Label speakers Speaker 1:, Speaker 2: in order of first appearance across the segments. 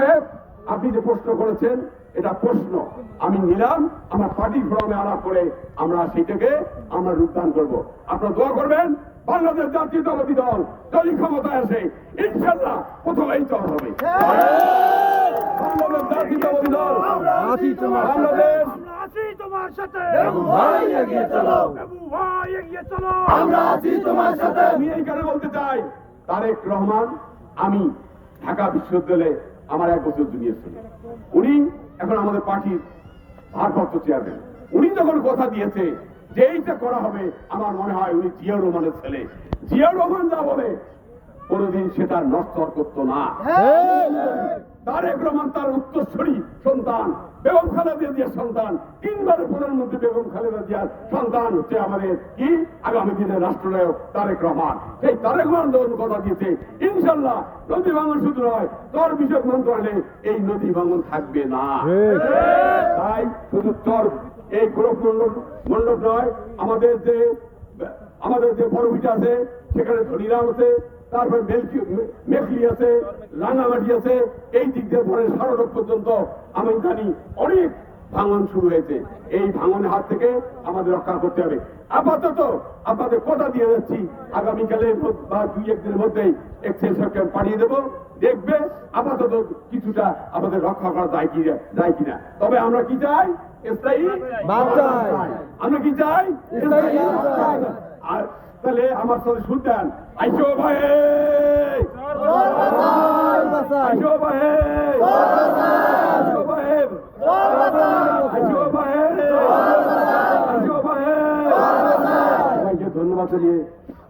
Speaker 1: সাহেব আপনি যে প্রশ্ন করেছেন এটা প্রশ্ন। আমি নিলাম আমার পার্টি ফোরামে আলাপ করে আমরা সেটাকে আমরা রূপদান করব। আপনারা দোয়া করবেন বাংলাদেশ জাতীয়তাবাদী দল যদি ক্ষমতায় আসে ইনশাল্লাহ হবে বাংলাদেশ জাতীয়তাবাদী দল
Speaker 2: আছি
Speaker 1: বাংলাদেশ
Speaker 3: তোমার সাথে
Speaker 2: ভাই এগিয়ে চলো
Speaker 3: ভাই এগিয়ে চলো।
Speaker 2: আমরা আছি তোমার সাথে।
Speaker 1: আমি এইখানে বলতে চাই তারেক রহমান আমি ঢাকা বিশ্ববিদ্যালয়ে আমার এক বছর জুনিয়র উনি এখন আমাদের পার্টির ভারপ্রাপ্ত চেয়ারম্যান। উনি যখন কথা দিয়েছে, যে এইটা করা হবে, আমার মনে হয় উনি জিয়া রহমানের ছেলে। জিয়া রহমান যা বলে, কোনোদিন সেটা নস্তর করতো না। তারেক রহমান তার সন্তান বেগম খালেদা জিয়ার সন্তান তিনবারের প্রধানমন্ত্রী বেগম খালেদা জিয়ার সন্তান হচ্ছে আমাদের কি? আগামী দিনের রাষ্ট্রনায়ক তারেক রহমান। সেই তারেক রহমান যখন কথা দিয়েছে ইনশাল্লাহ নদী ভাঙন শুধু নয় চর বিষয়ক মন্ত্রণালয়ে এই নদী ভাঙন থাকবে না। তাই শুধু চর এই নয় আমাদের যে আমাদের যে বড়ভিটা আছে সেখানে ধনিরাম আছে তারপর মেখলি আছে রাঙামাটি আছে এই দিক দিয়ে ভরে সারোডক পর্যন্ত আমি জানি অনেক ভাঙন শুরু হয়েছে। এই ভাঙনের হাত থেকে আমাদের রক্ষা করতে হবে। আপাতত আপনাদের কথা দিয়ে যাচ্ছি। আগামীকালের বা দুই একদিনের মধ্যেই এক্সেল সরকার পাঠিয়ে দেবো। দেখবে আপাতত কিছুটা আমাদের রক্ষা করা যায় কি যায় কিনা। তবে আমরা কি চাই? স্থায়ী আমরা কি চাই?
Speaker 2: স্থায়ী
Speaker 1: তাহলে আমার সাথে শুনতেন আইসো ভাই। ধন্যবাদ জানিয়ে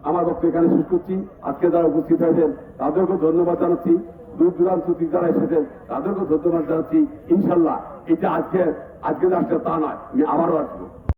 Speaker 1: আমার বক্তব্য এখানে শেষ করছি। আজকে যারা উপস্থিত হয়েছেন, তাদেরকেও ধন্যবাদ জানাচ্ছি। দূর দূরান্ত থেকে যারা এসেছেন, তাদেরকেও ধন্যবাদ জানাচ্ছি। ইনশাল্লাহ এটা আজকে আজকে যে আসছে তা নয়, আমি আবারও আসব।